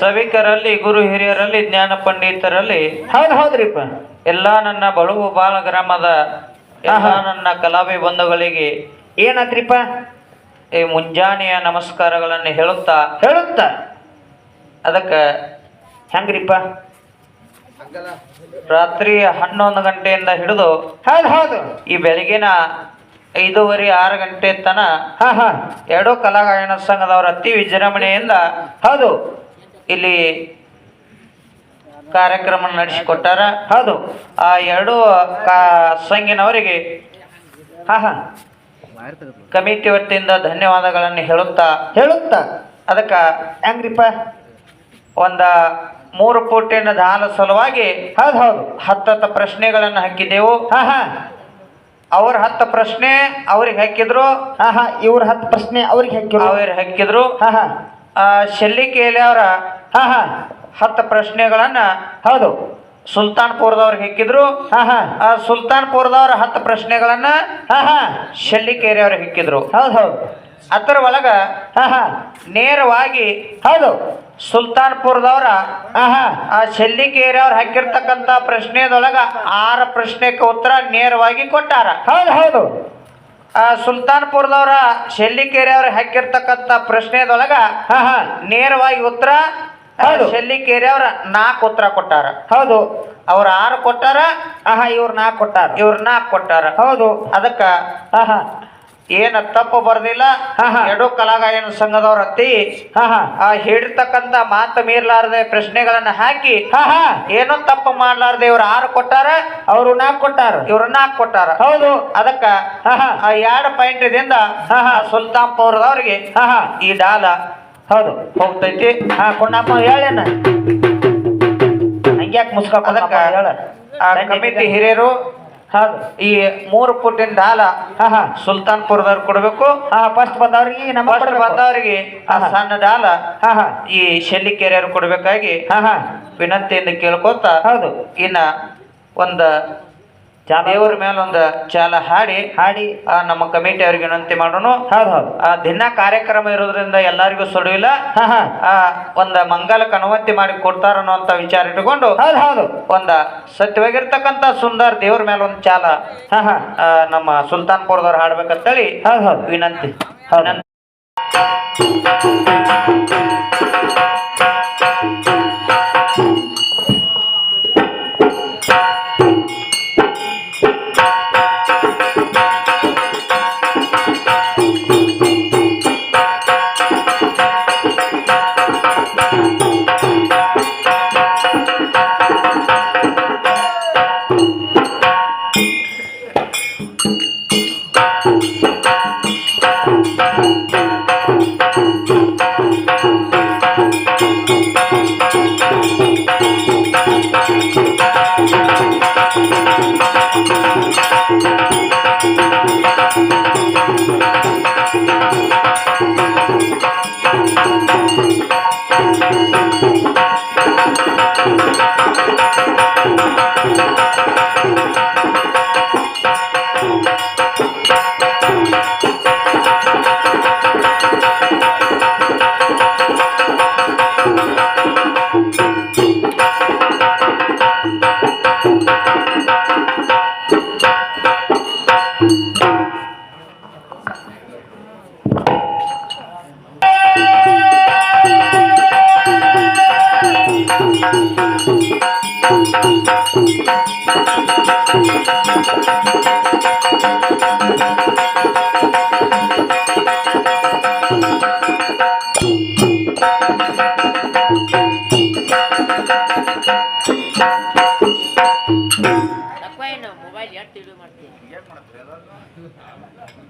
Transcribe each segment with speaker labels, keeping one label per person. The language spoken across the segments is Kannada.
Speaker 1: ಸಭಿಕರಲ್ಲಿ ಗುರು ಹಿರಿಯರಲ್ಲಿ ಜ್ಞಾನ ಪಂಡಿತರಲ್ಲಿ
Speaker 2: ಹೌದು ಹೌದ್ರಿಪ್ಪ.
Speaker 1: ಎಲ್ಲ ನನ್ನ ಬಳುವು ಬಾಳ ಗ್ರಾಮದ ಎಲ್ಲ ನನ್ನ ಕಲಾವಿ ಬಂಧುಗಳಿಗೆ
Speaker 2: ಏನಾತ್ರಿಪ್ಪ?
Speaker 1: ಈ ಮುಂಜಾನೆಯ ನಮಸ್ಕಾರಗಳನ್ನು ಹೇಳುತ್ತಾ?
Speaker 2: ಹೇಳುತ್ತ?
Speaker 1: ಅದಕ್ಕೆ
Speaker 2: ಹೆಂಗ್ರಿಪ್ಪ?
Speaker 1: ರಾತ್ರಿ ಹನ್ನೊಂದು ಗಂಟೆಯಿಂದ ಹಿಡಿದು
Speaker 2: ಹೌದು ಹೌದು.
Speaker 1: ಈ ಬೆಳಗಿನ ಐದೂವರೆ ಆರು ಗಂಟೆ ತನ
Speaker 2: ಹಾ ಹಾ
Speaker 1: ಎರಡೂ ಕಲಾಗಾಯನ ಸಂಘದವರ ಅತಿ ವಿಜೃಂಭಣೆಯಿಂದ
Speaker 2: ಹೌದು.
Speaker 1: ಇಲ್ಲಿ ಕಾರ್ಯಕ್ರಮ ನಡೆಸಿಕೊಟ್ಟಾರ.
Speaker 2: ಹೌದು.
Speaker 1: ಆ ಎರಡೂ ಕಾ ಸಂಘಿನವರಿಗೆ
Speaker 2: ಹಾ ಹಾ.
Speaker 1: ಕಮಿಟಿ ವತಿಯಿಂದ ಧನ್ಯವಾದಗಳನ್ನು ಹೇಳುತ್ತಾ.
Speaker 2: ಹೇಳುತ್ತಾ.
Speaker 1: ಅದಕ್ಕೆ
Speaker 2: ಹೆಂಗ್ರಿಪ್ಪ?
Speaker 1: ಒಂದ ಮೂರು ಕೋಟಿನ ದಾನ ಸಲುವಾಗಿ
Speaker 2: ಹೌದು ಹೌದು.
Speaker 1: ಹತ್ತತ್ತು ಪ್ರಶ್ನೆಗಳನ್ನು ಹಾಕಿದ್ದೆವು.
Speaker 2: ಹಾ ಹಾ.
Speaker 1: ಅವ್ರ ಹತ್ತು ಪ್ರಶ್ನೆ ಅವ್ರಿಗೆ ಹಾಕಿದ್ರು.
Speaker 2: ಹಾ ಹಾ. ಇವ್ರ ಹತ್ತು ಪ್ರಶ್ನೆ ಅವ್ರಿಗೆ ಹಾಕಿ
Speaker 1: ಅವ್ರು ಹಾಕಿದ್ರು.
Speaker 2: ಹಾ ಹಾ.
Speaker 1: ಆ, ಶೆಲ್ಲಿಕೆಯಲ್ಲಿ ಅವರ
Speaker 2: ಹಾ ಹಾ.
Speaker 1: ಹತ್ತು ಪ್ರಶ್ನೆಗಳನ್ನ
Speaker 2: ಹೌದು.
Speaker 1: ಸುಲ್ತಾನ್ಪುರದವ್ರಿಗೆ ಹಿಕ್ಕಿದ್ರು.
Speaker 2: ಹಾ ಹಾ.
Speaker 1: ಆ ಸುಲ್ತಾನ್ಪುರದವ್ರ ಹತ್ತು ಪ್ರಶ್ನೆಗಳನ್ನ
Speaker 2: ಹಾ ಹಾ.
Speaker 1: ಶೆಲ್ಲಿಕೇರಿ ಅವ್ರಿಗೆ ಹಿಕ್ಕಿದ್ರು.
Speaker 2: ಹೌದು ಹೌದು.
Speaker 1: ಅದರ ಒಳಗ
Speaker 2: ಹಾ ಹಾ.
Speaker 1: ನೇರವಾಗಿ
Speaker 2: ಹೌದು.
Speaker 1: ಸುಲ್ತಾನ್ಪುರದವ್ರ
Speaker 2: ಹಾ ಹಾ.
Speaker 1: ಆ ಶೆಲ್ಲಿಕೇರಿ ಅವ್ರು ಹಾಕಿರ್ತಕ್ಕಂಥ ಪ್ರಶ್ನೆದೊಳಗ ಆರು ಪ್ರಶ್ನೆಗೆ ಉತ್ತರ ನೇರವಾಗಿ ಕೊಟ್ಟಾರ.
Speaker 2: ಹೌದು ಹೌದು.
Speaker 1: ಆ ಸುಲ್ತಾನ್ಪುರದವ್ರ ಶೆಲ್ಲಿಕೇರಿ ಅವ್ರು ಹಾಕಿರ್ತಕ್ಕಂಥ ಪ್ರಶ್ನೆದೊಳಗ
Speaker 2: ಹಾ ಹಾ.
Speaker 1: ನೇರವಾಗಿ ಉತ್ತರ
Speaker 2: ಹೌದು.
Speaker 1: ಶೆಲ್ಲಿಕೇರಿ ಅವ್ರ ನಾಲ್ಕು ಉತ್ತರ ಕೊಟ್ಟಾರ.
Speaker 2: ಹೌದು.
Speaker 1: ಅವ್ರ ಆರು ಕೊಟ್ಟಾರ
Speaker 2: ಅಹ ಇವ್ರ ನಾಲ್ಕು ಕೊಟ್ಟಾರ.
Speaker 1: ಇವ್ರ ನಾಲ್ಕು ಕೊಟ್ಟಾರ.
Speaker 2: ಹೌದು.
Speaker 1: ಅದಕ್ಕ
Speaker 2: ಅಹ
Speaker 1: ಏನ ತಪ್ಪು ಬರ್ದಿಲ್ಲ
Speaker 2: ಹಾ, ಹಾ.
Speaker 1: ಎಡು ಕಲಾಗಾಯನ ಸಂಘದವ್ರ
Speaker 2: ಹಾ ಹಾ
Speaker 1: ಆ ಹೇಳಿರ್ತಕ್ಕಂಥ ಮಾತು ಮೀರ್ಲಾರ್ದೆ ಪ್ರಶ್ನೆಗಳನ್ನ ಹಾಕಿ
Speaker 2: ಹಾ ಹಾ
Speaker 1: ಏನೋ ತಪ್ಪು ಮಾಡ್ಲಾರ್ದೆ ಇವ್ರ ಆರು ಕೊಟ್ಟಾರ
Speaker 2: ಅವರು ನಾಲ್ಕು ಕೊಟ್ಟಾರ.
Speaker 1: ಇವ್ರ ನಾಲ್ಕು ಕೊಟ್ಟಾರ.
Speaker 2: ಹೌದು.
Speaker 1: ಅದಕ್ಕ
Speaker 2: ಹಾ ಹಾ
Speaker 1: ಆ ಎರಡು ಪಾಯಿಂಟ್ ದಿಂದ
Speaker 2: ಹಾ, ಹಾ.
Speaker 1: ಸುಲ್ತಾನ್ಪುರದವ್ರಿಗೆ
Speaker 2: ಹಾ ಹಾ
Speaker 1: ಈ ಡಾಲ
Speaker 2: ಹೌದು.
Speaker 1: ಹೋಗ್ತೈತಿ.
Speaker 2: ಹಾ ಕೊಂಡಪ್ಪ ಹೇಳೇನ? ಹಂಗ್ಯಾಕ್ ಮುಸ್ಕಪ್ಪ
Speaker 1: ಅದಕ್ಕೆ
Speaker 2: ಹೇಳ.
Speaker 1: ಆ ಕಮಿಟಿ ಹಿರಿಯರು
Speaker 2: ಹೌದು.
Speaker 1: ಈ ಮೂರು ಫುಟಿನ ದಾಲ
Speaker 2: ಹಾ ಹಾ.
Speaker 1: ಸುಲ್ತಾನ್ಪುರದವ್ರು ಕೊಡ್ಬೇಕು.
Speaker 2: ಹಾ ಫಸ್ಟ್ ಬಂದವ್ರಿಗೆ ನಮ್ಮ
Speaker 1: ಫಸ್ಟ್ ಬಂದವರಿಗೆ ಆ. ಸಣ್ಣ ಡಾಲ
Speaker 2: ಹಾ ಹಾ.
Speaker 1: ಈ ಶೆಲ್ಲಿಕೆರೆಯವ್ರು ಕೊಡ್ಬೇಕಾಗಿ
Speaker 2: ಹಾ ಹಾ.
Speaker 1: ವಿನಂತಿಯಿಂದ ಕೇಳ್ಕೊತ
Speaker 2: ಹೌದು.
Speaker 1: ಇನ್ನ ಒಂದ
Speaker 2: ಚಾಲ
Speaker 1: ದೇವರ ಮೇಲೆ ಒಂದು ಚಾಲ ಹಾಡಿ
Speaker 2: ಹಾಡಿ.
Speaker 1: ಆ ನಮ್ಮ ಕಮಿಟಿ ಅವ್ರಿಗೆ ವಿನಂತಿ ಮಾಡೋಣ
Speaker 2: ಹೌದು ಹೌದು.
Speaker 1: ಆ ದಿನ ಕಾರ್ಯಕ್ರಮ ಇರೋದ್ರಿಂದ ಎಲ್ಲರಿಗೂ ಸುಡುವಿಲ್ಲ
Speaker 2: ಹಾ ಹಾ.
Speaker 1: ಆ ಒಂದ ಮಂಗಲಕ್ಕೆ ಅನುಮತಿ ಮಾಡಿ ಕೊಡ್ತಾರ ಅನ್ನೋಂತ ವಿಚಾರ ಇಟ್ಕೊಂಡು
Speaker 2: ಹೌದು ಹೌದು.
Speaker 1: ಒಂದ ಸತ್ಯವಾಗಿರ್ತಕ್ಕಂತ ಸುಂದರ್ ದೇವ್ರ ಮೇಲೆ ಒಂದು ಚಾಲ
Speaker 2: ಹಾ ಹಾ.
Speaker 1: ಆ, ನಮ್ಮ ಸುಲ್ತಾನ್ಪುರದವ್ರು ಹಾಡ್ಬೇಕಂತೇಳಿ
Speaker 2: ಹೌದು ಹೌದು.
Speaker 1: ವಿನಂತಿ.
Speaker 2: ಹೌದು.
Speaker 1: ವಿನಂತಿ.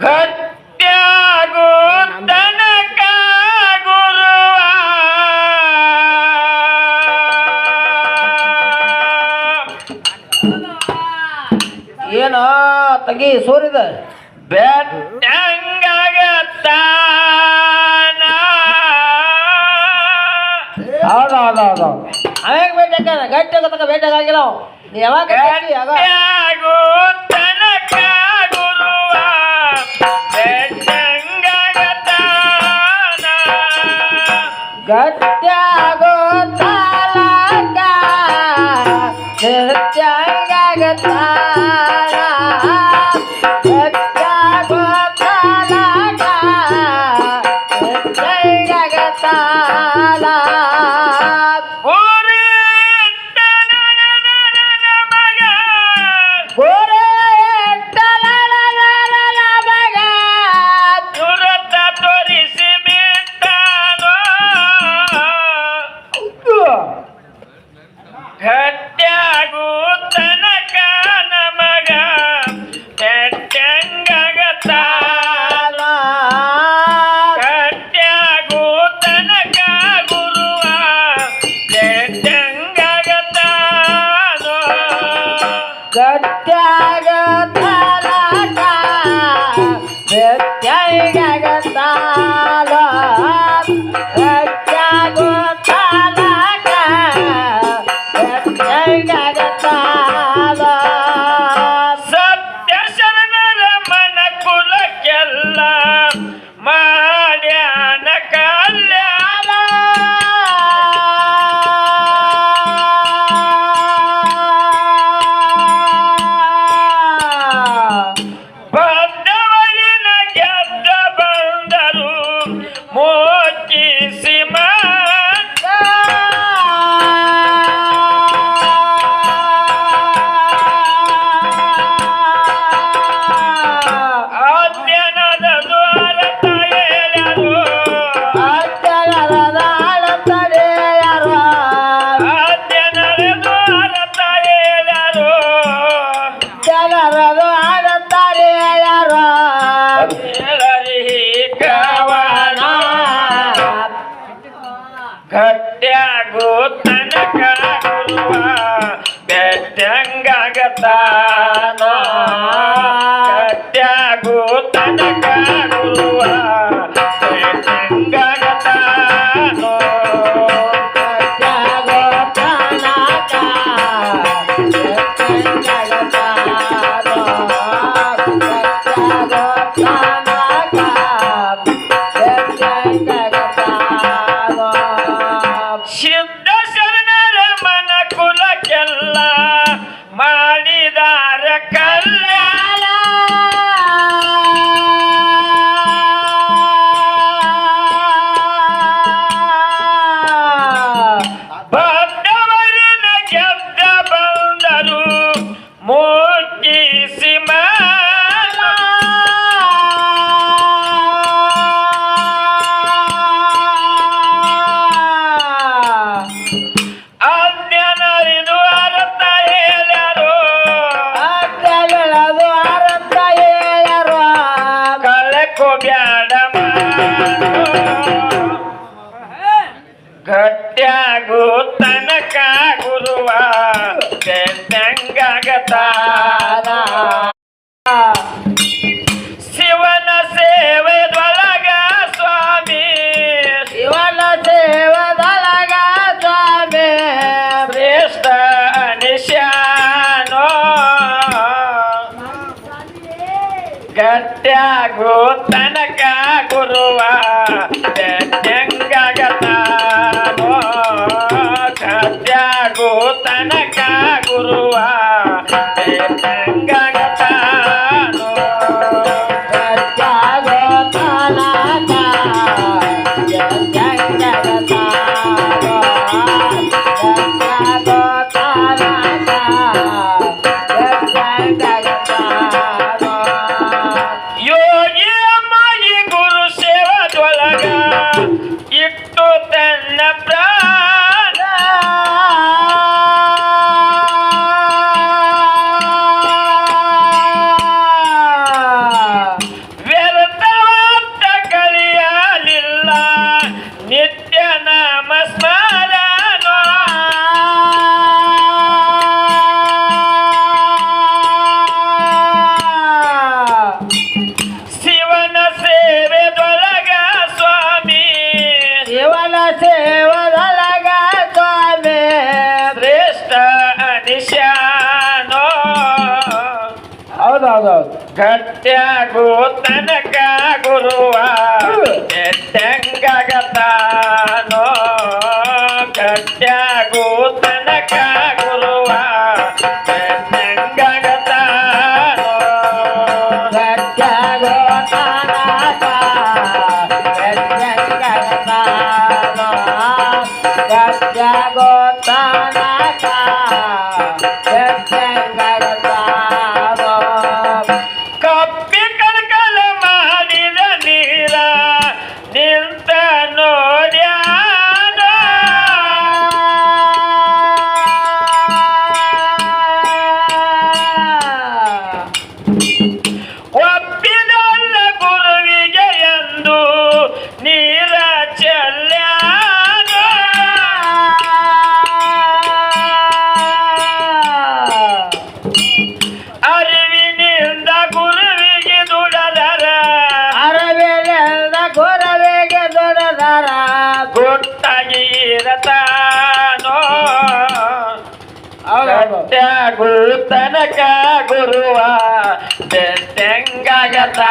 Speaker 1: ಗಟ್ಯಾಗೋ ತನಕ ಗುರುವ
Speaker 2: ಏನೋ ತಂಗಿ ಸೋರಿದ.
Speaker 1: ಬೆಟ್ಟಂಗಾಗತ್ತಾನ
Speaker 2: ಹೌದು ಹೌದು ಹೌದು. ಅವಾಗ ಬೇಟೆ ಗಟ್ಟಿ ಆಗತಕ್ಕ ಬೇಟೆ ಆಗಿಲ್ಲ ಯಾವಾಗ
Speaker 3: ಗತ್ಯಾಗೋ ತಾಲಕ ನೃತ್ಯ ಗತ್ಯ ಗಟ್ಯಾಗ Oh. ಗಟ್ಯಾಗು
Speaker 4: ತನಕ ಗುರುವ. ಗಟ್ಯಾಗು ತನಕ ಗುರುವ. ತಾನೋ ಗುರು ತನಕ ಗುರುವ ತೆಂಗಾಗತಾ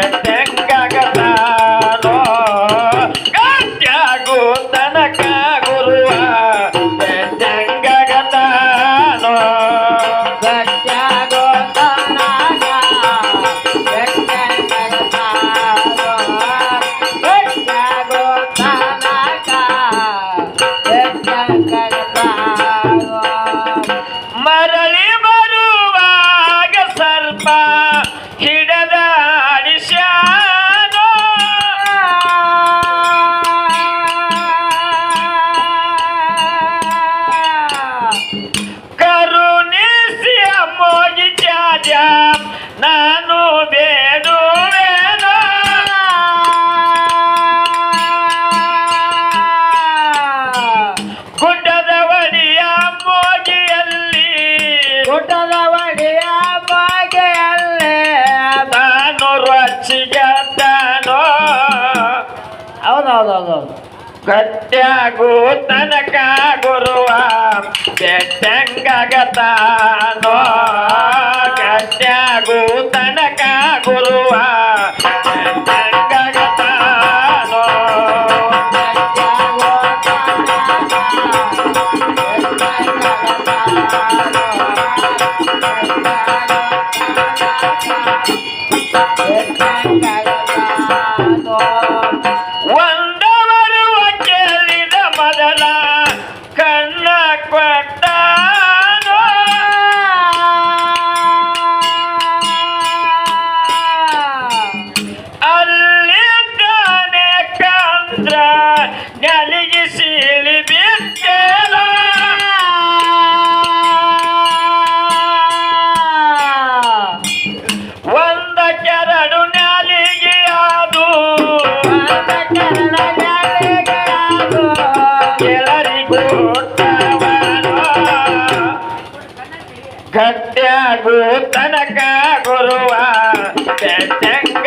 Speaker 4: that Satya Gutana ka Guruwa Setengga Gatano Satya Gutana ka Guruwa Setengga Gatano Satya Gutana ka Guruwa Setengga Gatano Setengga Gatano ಗಟ್ಯಾಗು ತನಕ ಗುರುವ ಬೆಟ್ಟಂಗ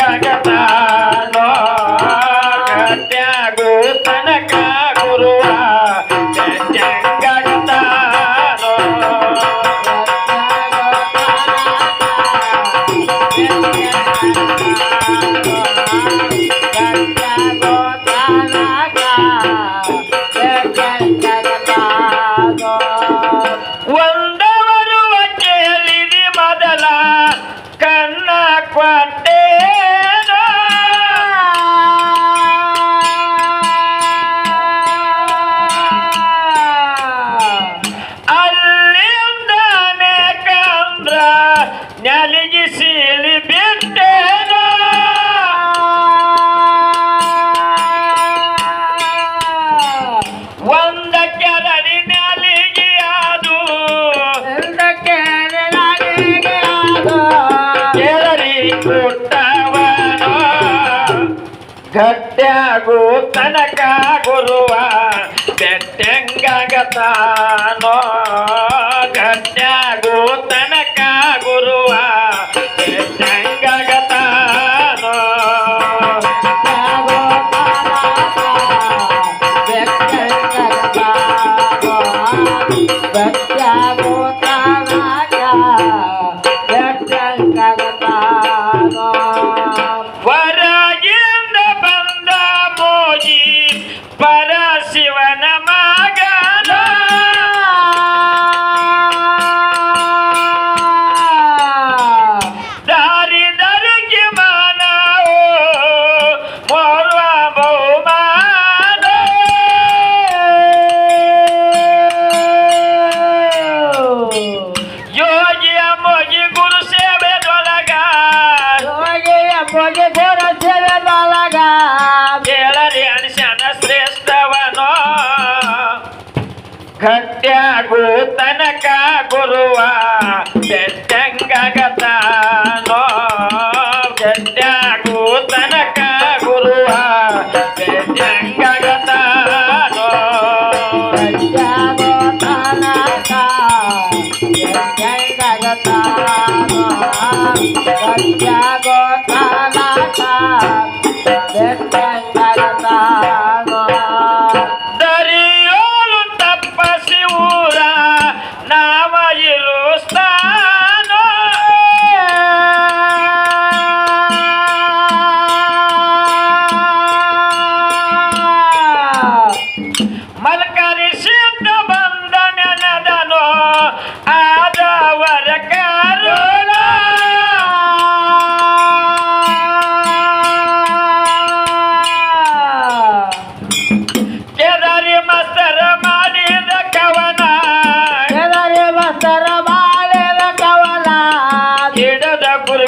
Speaker 4: Bye.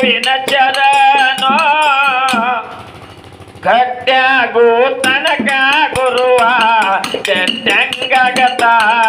Speaker 4: ಹಿಡದ ಗುರುವಿನ ಚರಣ ಗಟ್ಟ್ಯಾಗು ತನಕ ಗುರುವ ಗಟ್ಟ್ಯಂಗಗತಾನೋ